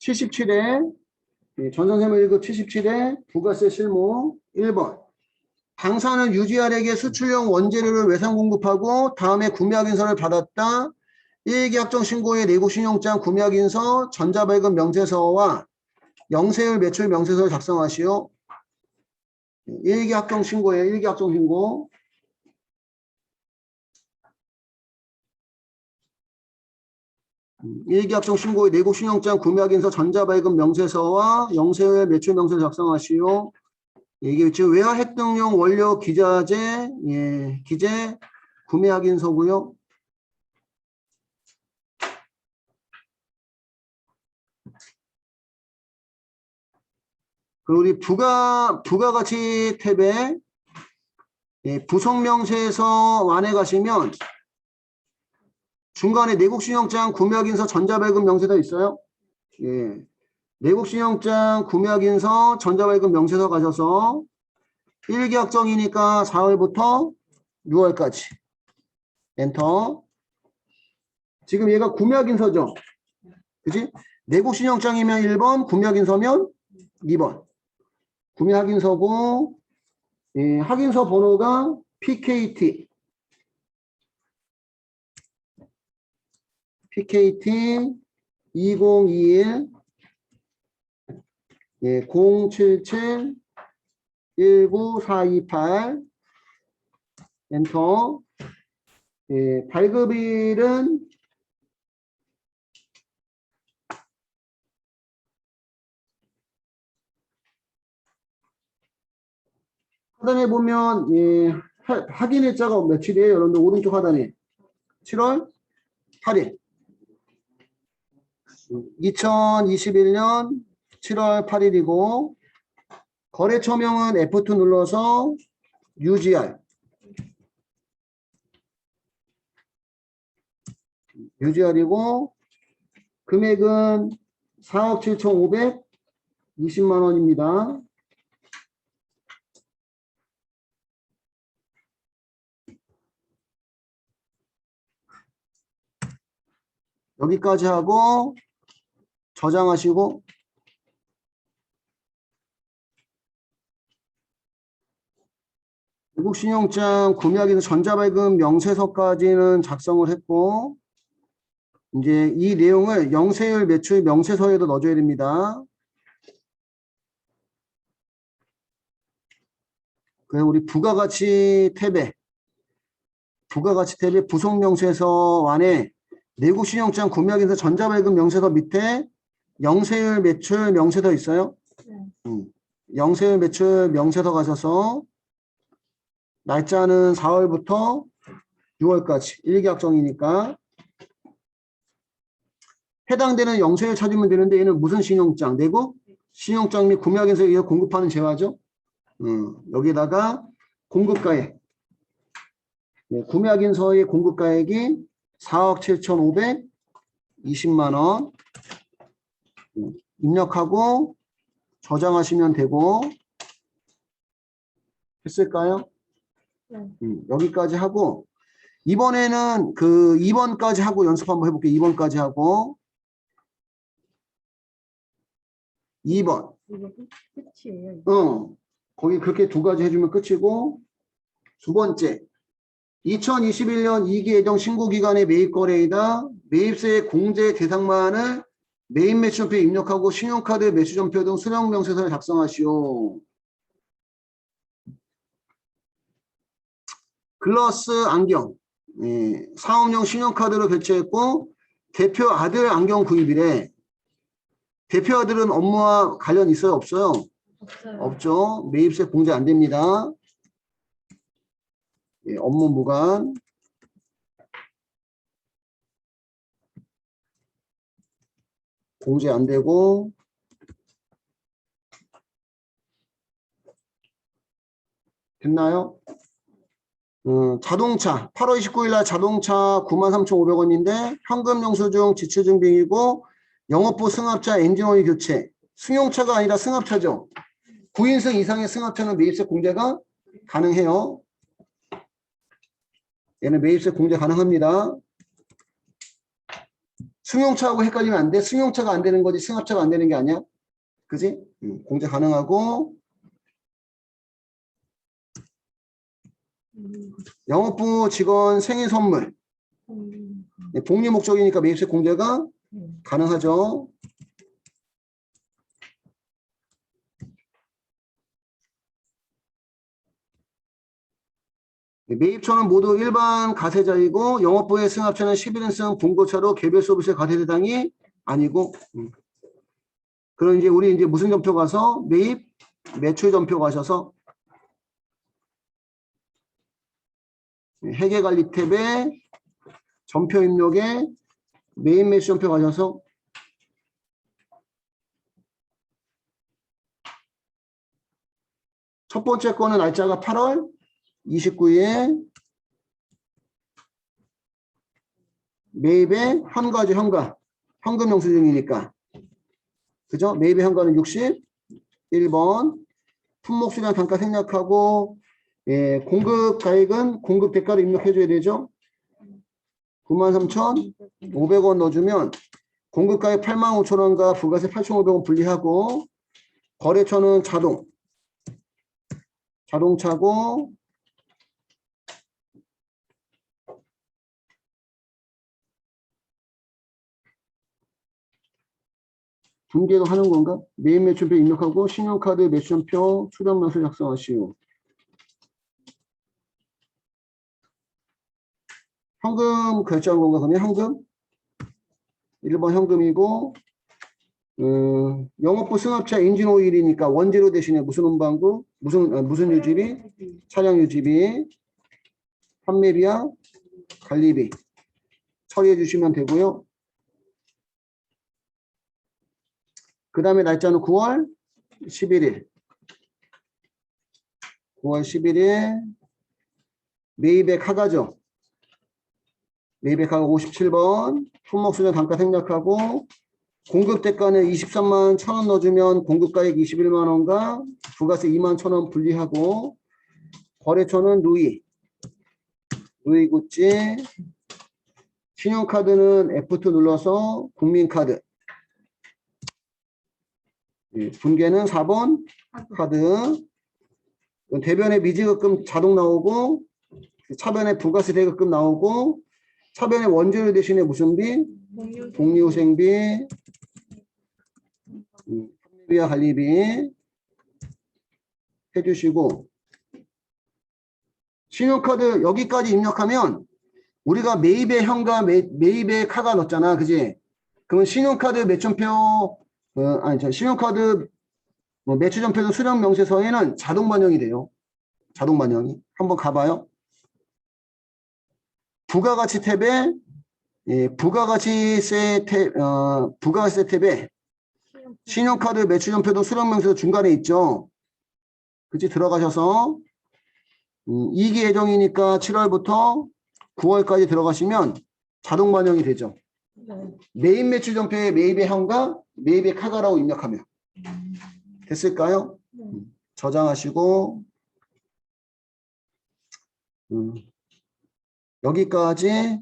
77회 전선생물 1급 77회 부가세 실무 1번 당사는 유지알에게 수출용 원재료를 외상 공급하고 다음에 구매확인서를 받았다. 일기약정 신고의 내국신용장 구매확인서, 전자발급 명세서와 영세율 매출 명세서를 작성하시오. 일기약정 신고에 일기약정 신고. 일기약정 신고의 내국 신용장 구매확인서, 전자발급 명세서와 영세율 매출 명세서 작성하시오. 이게 지금 외화 획득용 원료 기자재, 예, 기재 구매 확인서고요. 그리고 우리 부가 부가 가치 탭에 예, 부속명세서 완에 가시면 중간에 내국신용장 구매 확인서 전자발급 명세서 있어요. 예. 내국신용장 구매확인서 전자발급 명세서 가셔서 일기약정이니까 4월부터 6월까지. 엔터. 지금 얘가 구매확인서죠? 그지? 내국신용장이면 1번 구매확인서면 2번. 구매확인서고 예, 확인서 번호가 PKT PKT 2021 예, 077 19428 엔터. 예, 발급일은 하단에 보면 예, 하- 확인 일자가 며칠이에요? 여러분들 오른쪽 하단에. 7월 8일 2021년 7월 8일이고 거래처명은 F2 눌러서 UGR UGR이고 금액은 4억 7,520만 원입니다. 여기까지 하고 저장하시고 외국 신용장 구매하기 는 전자발급 명세서까지는 작성을 했고 이제 이 내용을 영세율 매출 명세서에도 넣어줘야 됩니다. 그래서 우리 부가가치 탭에 부가가치 탭에 부속명세서 안에 내국신용장 구매하기서 전자발급 명세서 밑에 영세율 매출 명세서 있어요. 네. 음, 영세율 매출 명세서 가셔서 날짜는 4월부터 6월까지 일기약정이니까 해당되는 영세율 찾으면 되는데 얘는 무슨 신용장? 내국 신용장 및 구매하기서 의해 공급하는 재화죠. 음, 여기다가 공급가액 네, 구매하긴서의 공급가액이 4억 7,520만 원 음, 입력하고 저장하시면 되고 했을까요? 네. 음, 여기까지 하고 이번에는 그 2번까지 하고 연습 한번 해볼게요. 2번까지 하고 2번 이거 끝- 끝이에요. 어, 거기 그렇게 두 가지 해주면 끝이고 두 번째 2021년 2기 예정 신고 기간의 매입 거래이다. 매입세의 공제 대상만을 매입 매출표 입력하고 신용카드 매수전표 등 수령 명세서를 작성하시오. 글러스 안경 예, 사업용 신용카드로 결제했고 대표 아들 안경 구입이래. 대표 아들은 업무와 관련 있어요? 없어요? 없어요. 없죠. 매입세 공제 안 됩니다. 예, 업무 무관. 공제 안 되고. 됐나요? 음, 자동차 8월 29일 날 자동차 93,500원인데 현금 영수증 지출증빙이고 영업부 승합차 엔진오일 교체 승용차가 아니라 승합차죠. 9인승 이상의 승합차는 매입세 공제가 가능해요. 얘는 매입세 공제 가능합니다. 승용차하고 헷갈리면 안 돼. 승용차가 안 되는 거지 승합차가 안 되는 게 아니야. 그지? 음, 공제 가능하고 음, 영업부 직원 생일 선물 음, 네, 복리 목적이니까 매입세 공제가 음. 가능하죠. 매입처는 모두 일반 가세자이고 영업부의 승합차는 11인승 봉고차로 개별 서비스 가세 대상이 아니고 음. 그럼 이제 우리 이제 무슨 점표 가서 매입 매출 점표 가셔서 네, 회계 관리 탭에 점표 입력에 매입 매수 점표 가셔서 첫 번째 거는 날짜가 8월 29일 매입의 현가죠 현가. 현금 영수증이니까. 그죠? 매입의 현가는 61번. 품목 수량 단가 생략하고 예, 공급 가액은 공급 대가를 입력해 줘야 되죠? 93,500원 넣어주면 공급 가액 85,000원과 부가세 8,500원 분리하고 거래처는 자동. 자동차고 분계도 하는 건가? 매입 매출표 입력하고 신용카드 매출표 출연명세 작성하시오. 현금 결제한 건가? 그러면 현금? 1번 현금이고 음, 영업부 승합차 엔진 오일이니까 원재료 대신에 무슨 운반구? 무슨 아, 무슨 유지비? 차량 유지비, 판매비야, 관리비 처리해 주시면 되고요. 그 다음에 날짜는 9월 11일. 9월 11일 매입의 카가죠. 매입의 카가 57번 품목 수준 단가 생략하고 공급 대가는 23만 1천원 넣어주면 공급가액 21만 원과 부가세 2만 1천원 분리하고 거래처는 누이 누이 구찌 신용카드는 F2 눌러서 국민카드 예, 분계는 4번 카드 대변에 미지급금 자동 나오고 차변에 부가세 대급금 나오고 차변에 원재료 대신에 무슨 비? 음, 판매비와 관리비 해주시고 신용카드 여기까지 입력하면 우리가 매입의 현가 매, 매입의 카가 넣었잖아 그지 그러면 신용카드 매점표 어, 아니 저 신용카드 뭐 매출점표도 수령 명세서에는 자동 반영이 돼요. 자동 반영이. 한번 가봐요. 부가가치 탭에 예, 부가가치세 탭 어, 부가가치세 탭에 신용카드 매출점표도 수령명세서 중간에 있죠. 그치? 들어가셔서. 음, 이기 예정이니까 7월부터 9월까지 들어가시면 자동 반영이 되죠. 네. 매입 매출점표에 매입의 현가, 매입의 카가라고 입력하면 됐을까요? 네. 음, 저장하시고 음, 여기까지